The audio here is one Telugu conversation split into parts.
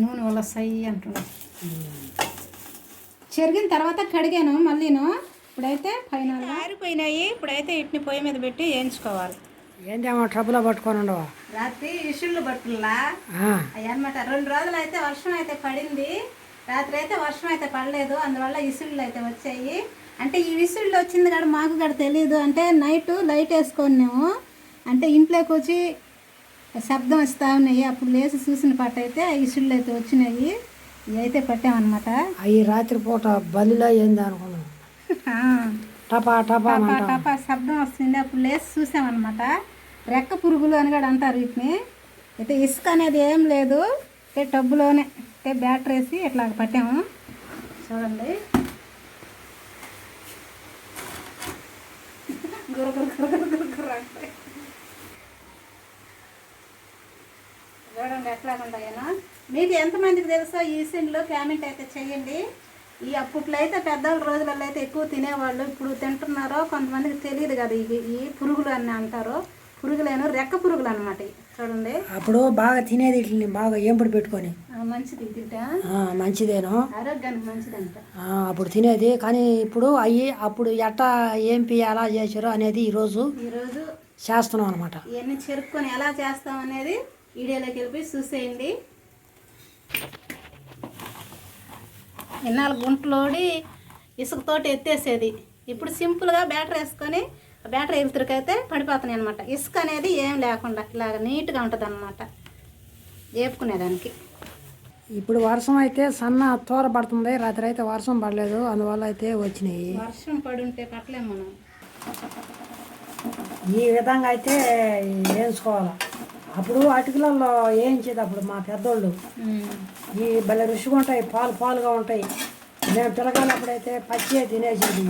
నూనె వల్ల సై అంటున్నా. చెరిగిన తర్వాత కడిగాను మళ్ళీను. ఇప్పుడైతే పైన ఆరిపోయినాయి ఇప్పుడైతే ఇట్ని పొయ్యి మీద పెట్టి వేయించుకోవాలి. ఏంటేమో ట్రబుల్లో పట్టుకొని ఉండవా? రాత్రి ఇసుళ్ళు పట్టుల్లా? ఆ, అన్నమాట రెండు రోజులు అయితే వర్షం అయితే పడింది. రాత్రి అయితే వర్షం అయితే పడలేదు. అందువల్ల ఇసుళ్ళు అయితే వచ్చాయి. అంటే ఈ విసుళ్ళు వచ్చింది కాదు మాకు కూడా తెలియదు అంటే నైట్ లైట్ వేసుకున్నాము అంటే ఇంట్లోకి వచ్చి శబ్దం వస్తూ ఉన్నాయి. అప్పుడు లేచి చూసిన పాట అయితే ఇసుళ్ళు అయితే వచ్చినాయి. ఇవి అయితే పట్టామన్నమాట. అవి రాత్రిపూట బలిలో ఏంది అనుకున్నాం. టపా టపా టపా శబ్దం వస్తుంది. అప్పుడు లేచి చూసామన్నమాట. రెక్క పురుగులు అని కూడా అంటారు వీటిని. అయితే ఇసుక అనేది ఏం లేదు. అంటే టబ్బులోనే. అంటే బ్యాటరీ వేసి ఇట్లా పట్టాము. చూడండి. చూడండి ఎట్లా మీకు ఎంతమందికి తెలుసో ఈ సీన్లో కామెంట్ అయితే చేయండి. ఈ అప్పట్లో అయితే పెద్దవాళ్ళ రోజులలో అయితే ఎక్కువ తినేవాళ్ళు ఇప్పుడు తింటున్నారో కొంతమందికి తెలియదు కదా ఇవి ఈ పురుగులు అని అంటారు. పురుగులేను రెక్క పురుగులు అనమాట చూడండి. అప్పుడు బాగా తినేది ఇట్లని బాగా ఏంపుడు పెట్టుకొని. మంచిది మంచిదేను. ఆరోగ్యానికి మంచిదంట. అప్పుడు తినేది కానీ ఇప్పుడు అవి అప్పుడు ఎట్టా ఏంపి ఎలా చేశారో అనేది ఈరోజు ఈరోజు చేస్తున్నాం అనమాట ఇవన్నీ చెరుక్కొని ఎలా చేస్తాం అనేది వీడియోలోకి వెళ్ళిపోయి చూసేయండి. ఇన్నాళ్ళు గుంటలోడి ఇసుకతోటి ఎత్తేసేది. ఇప్పుడు సింపుల్గా బ్యాటరీ వేసుకొని బ్యాటరీ వెళ్తురికైతే పడిపోతున్నాయి అనమాట ఇసుక అనేది ఏం లేకుండా ఇలాగ నీట్గా ఉంటుంది అనమాట వేపుకునేదానికి ఇప్పుడు వర్షం అయితే సన్న తోర పడుతుంది. రాత్రి అయితే వర్షం పడలేదు. అందువల్ల అయితే వచ్చినాయి. వర్షం పడి ఉంటే పట్టలేము మనం. ఈ విధంగా అయితే వేయించుకోవాలి అప్పుడు అటుకులలో వేయించేది అప్పుడు మా పెద్దోళ్ళు ఈ భలే రుచిగా ఉంటాయి పాలు పాలుగా ఉంటాయి. మేము పిల్లకాయలు అప్పుడైతే పచ్చిగా తినేసేది.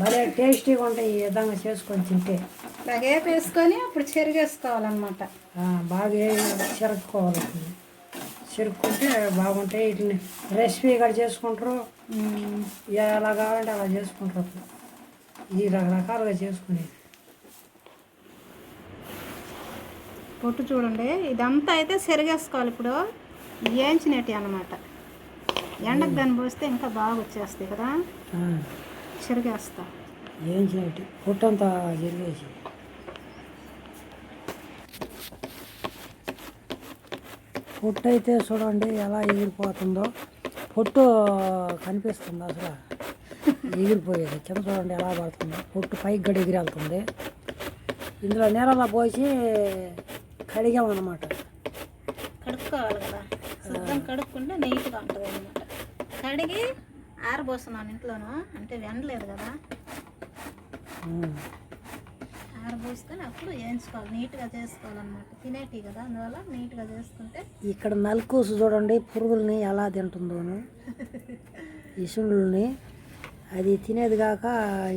భలే టేస్టీగా ఉంటాయి ఈ విధంగా చేసుకొని తింటే. ఇలాగ వేపేసుకొని అప్పుడు చెరిగేసుకోవాలన్నమాట. బాగా చెరుక్కోవాలి. చెరుక్కుంటే బాగుంటాయి. వీటిని రెసిపీ కూడా చేసుకుంటారు. ఎలా కావాలంటే అలా చేసుకుంటారు. ఈ రకరకాలుగా చేసుకునేది. పొట్టు చూడండి. ఇదంతా అయితే సెరిగేసుకోవాలి ఇప్పుడు. వేయించినట్టు అనమాట ఎండకు దాన్ని పోస్తే ఇంకా బాగా వచ్చేస్తాయి కదా. చెరిగేస్తా వేయించినట్టు పుట్టంతా జరిగేసి పొట్టు అయితే చూడండి ఎలా ఎగిరిపోతుందో. పొట్టు కనిపిస్తుంది అసలు. ఎగిరిపోయేది. కింద చూడండి ఎలా పడుతుందో. పొట్టు పైకి గడి ఎగిరి వెళ్తుంది. ఇందులో నీళ్ళలో పోసి కడిగామన్నమాట కడుక్కోవాలి కదా. శుద్ధం కడుక్కుంటే నీట్గా ఉంటుంది అనమాట కడిగి ఆరబోస్తున్నాను ఇంట్లోనూ. అంటే వెండలేదు కదా. ఆరబోసుకొని అప్పుడు వేయించుకోవాలి. నీట్గా చేసుకోవాలన్నమాట. తినేటి కదా. అందువల్ల నీట్గా చేసుకుంటే ఇక్కడ నలుకూసు చూడండి పురుగుల్ని ఎలా తింటుందోను. ఇసుళ్ళని అది తినేది కాక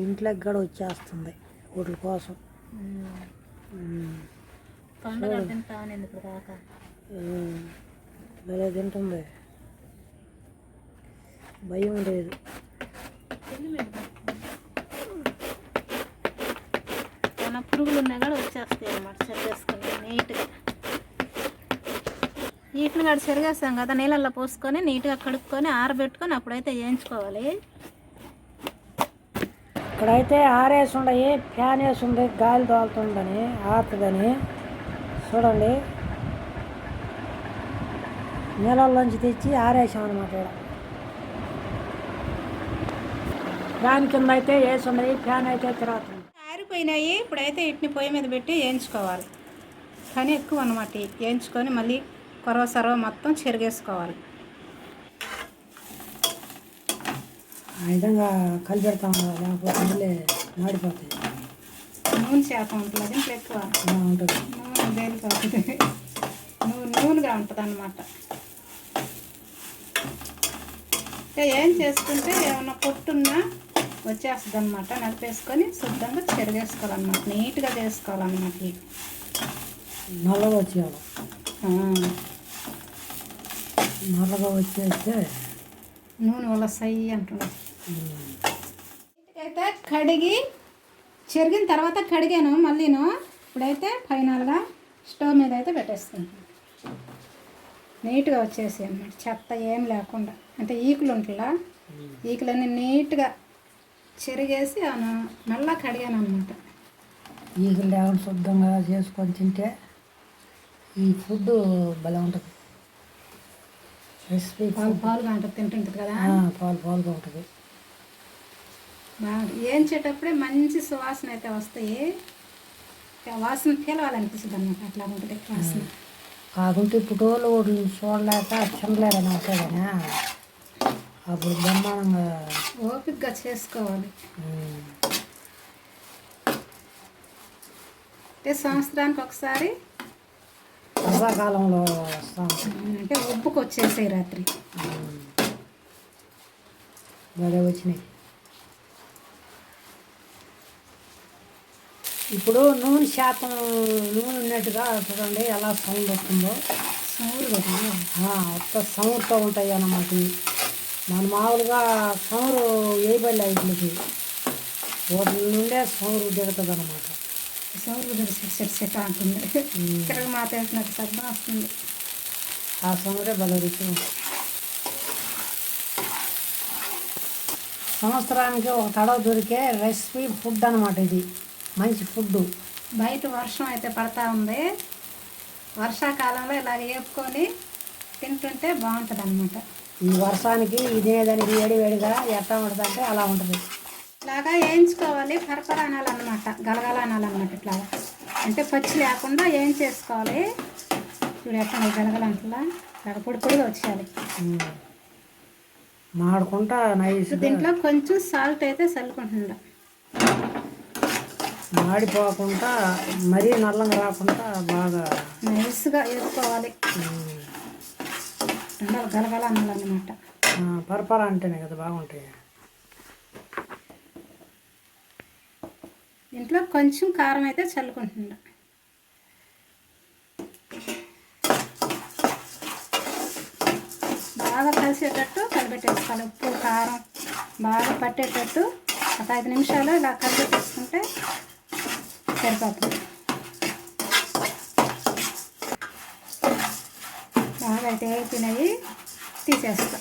ఇంట్లోకి కూడా వచ్చేస్తుంది వాటి కోసం. పండుగ తింటాను ఇప్పుడు దాకా. భలే తింటుంది. భయం లేదు. మన పురుగులు ఉన్నా కూడా వచ్చేస్తాయి అన్నమాట చెరిగేసుకుంటే నీట్గా. నీట్గా కూడా చెరిగేస్తాం కదా నీళ్ళల్లో పోసుకొని నీట్గా కడుక్కొని ఆరబెట్టుకొని అప్పుడైతే వేయించుకోవాలి ఇక్కడైతే ఆరేసి ఉండయి ఫ్యాన్ వేసి ఉంది గాలి తోలుతుందని ఆపుతుందని చూడండి. నీళ్ళల్లోంచి తెచ్చి ఆరేసాం అనమాట ఇక్కడ. ఫ్యాన్ కింద అయితే వేసి ఉన్నాయి ఫ్యాన్ అయితే తిరుగుతుంది. ఆరిపోయినాయి ఇప్పుడైతే ఇట్ని పొయ్యి మీద పెట్టి వేయించుకోవాలి. పని ఎక్కువ అనమాట వేయించుకొని మళ్ళీ కొరవ సరవ మొత్తం చెరిగేసుకోవాలి. ఆ విధంగా కలిపెడతాం లేకపోతే మాడిపోతాయి. నూనె శాతం ఉంటుంది? దీంట్లో ఎక్కువ నూనె తేలిపోతుంది నూనె నూనెగా ఉంటుంది అనమాట ఏం చేసుకుంటే ఏమన్నా పొట్టున్నా వచ్చేస్తుంది అనమాట నలిపేసుకొని శుద్ధంగా చెరిగేసుకోవాలన్నమాట. నీట్గా చేసుకోవాలన్నమాట ఇవి. నల్లగా వచ్చేయాలి. నల్లగా వచ్చేస్తే నూనె వల్ల సై అంటున్నాం అయితే కడిగి చెరిగిన తర్వాత కడిగాను మళ్ళీను. ఇప్పుడైతే ఫైనల్గా స్టవ్ మీద అయితే పెట్టేసుకుంటాను నీట్గా వచ్చేసాయి అన్నమాట. చెత్త ఏం లేకుండా. అంటే ఈకులు ఉంటుందా ఈకులన్నీ నీట్గా చెరిగేసి ఆయన మళ్ళా కడిగాను అనమాట ఈగలు లేకుండా శుద్ధంగా చేసుకొని తింటే ఈ ఫుడ్ భలే ఉంటుంది. రెసిపీ పాలు పాలుగా ఉంటుంది తింటుంటుంది కదా? పాలు పాలుగా ఉంటుంది. ఏంచేటప్పుడే మంచి సువాసన అయితే వస్తాయి వాసన పీలవాలనిపిస్తుంది అనమాట అట్లా ఉంటుంది వాసన. కాకుంటే ఇప్పుడు వాళ్ళు చూడలేక వస్తాయి కానీ అప్పుడు బ్రహ్మాండంగా ఓపికగా చేసుకోవాలి. అంటే సంవత్సరానికి ఒకసారి వర్షాకాలంలో అంటే ఉబ్బుకు వచ్చేసాయి రాత్రి భలే వచ్చినాయి. ఇప్పుడు నూనె శాతం నూనె ఉన్నట్టుగా చూడండి ఎలా సౌండ్ వస్తుందో? ఒక్క సౌండ్తో ఉంటాయి అన్నమాట. మన మామూలుగా సౌరు వేయబడి వీటికి వాటి నుండే సౌరు దిగుతుంది అనమాట సూరు కూడా సెట్ సెట్ అంటుంది. వేసినట్టు శబ్దం వస్తుంది. ఆ సౌరే భలే రుచి సంవత్సరానికి ఒక తడవ దొరికే రెసిపీ ఫుడ్ అనమాట ఇది. మంచి ఫుడ్ బయట వర్షం అయితే పడతా ఉంది. వర్షాకాలంలో ఇలా వేపుకొని తింటుంటే బాగుంటుంది అనమాట ఈ వర్షానికి ఇదే దానికి వేడి వేడిగా ఎట్లా ఉంటుంది అంటే అలా ఉంటుంది. ఇలాగా వేయించుకోవాలి పరపర అనాలన్నమాట గలగల అనాలన్నమాట ఇట్లా అంటే పచ్చి లేకుండా ఏం చేసుకోవాలి ఇప్పుడు ఎట్లా గలగలంటలా. ఇలాగ పొడి పొడిగా వచ్చేయాలి. మాడుకుంటా నైస్ దీంట్లో కొంచెం సాల్ట్ అయితే చల్లుకుంటుండ మాడిపోకుండా మరీ నల్లంగా రాకుండా బాగా నైస్గా వేసుకోవాలి. ఉండాలి గలగల అనాలన్నమాట ఆ, పరపర అంటేనే కదా బాగుంటాయి. దీంట్లో కొంచెం కారం అయితే చల్లుకుంటుండ బాగా కలిసేటట్టు కలిపెట్టేసుకోవాలి ఉప్పు కారం బాగా పట్టేటట్టు ఒక ఐదు నిమిషాలు ఇలా కలిపెట్టేసుకుంటే సరిపోతుంది. బాగా అయితే అయిపోయినాయి. తీసేస్తా.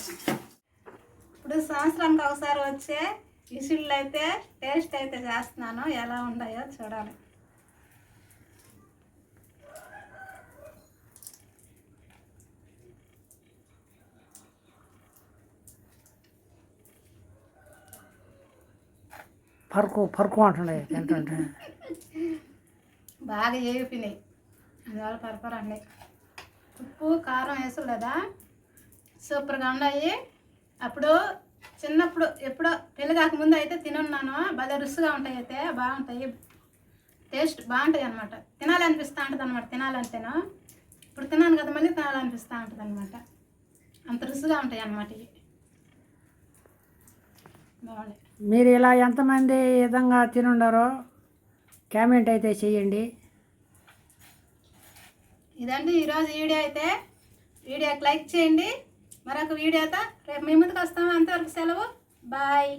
ఇప్పుడు సంవత్సరానికి ఒకసారి వచ్చే ఇసుళ్ళు అయితే టేస్ట్ అయితే చేస్తున్నాను. ఎలా ఉన్నాయో చూడాలి. పరుకు పరుకు అంటుండే తింటుంటే బాగా ఏగిపోయినాయి. అందువల్ల పరపరండి ఉప్పు కారం వేసలేదా సూపర్గా ఉన్నాయి. అప్పుడు చిన్నప్పుడు ఎప్పుడో పెళ్ళి కాకముందు అయితే తినున్నాను. భలే రుచిగా ఉంటాయి అయితే బాగుంటాయి. టేస్ట్ బాగుంటాయి అనమాట తినాలనిపిస్తూ ఉంటుంది అనమాట తినాలంటేను. ఇప్పుడు తిన్నాను కదా మళ్ళీ తినాలనిపిస్తూ ఉంటుంది అనమాట అంత రుచిగా ఉంటాయి అనమాట ఇవి. మీరు ఇలా ఎంతమంది విధంగా తినుండారో కామెంట్ అయితే చేయండి. ఇదండి ఈరోజు వీడియో అయితే. వీడియోకి లైక్ చేయండి. మరొక వీడియోతో రేపు మీ ముందుకు వస్తాము అంతవరకు సెలవు. బాయ్.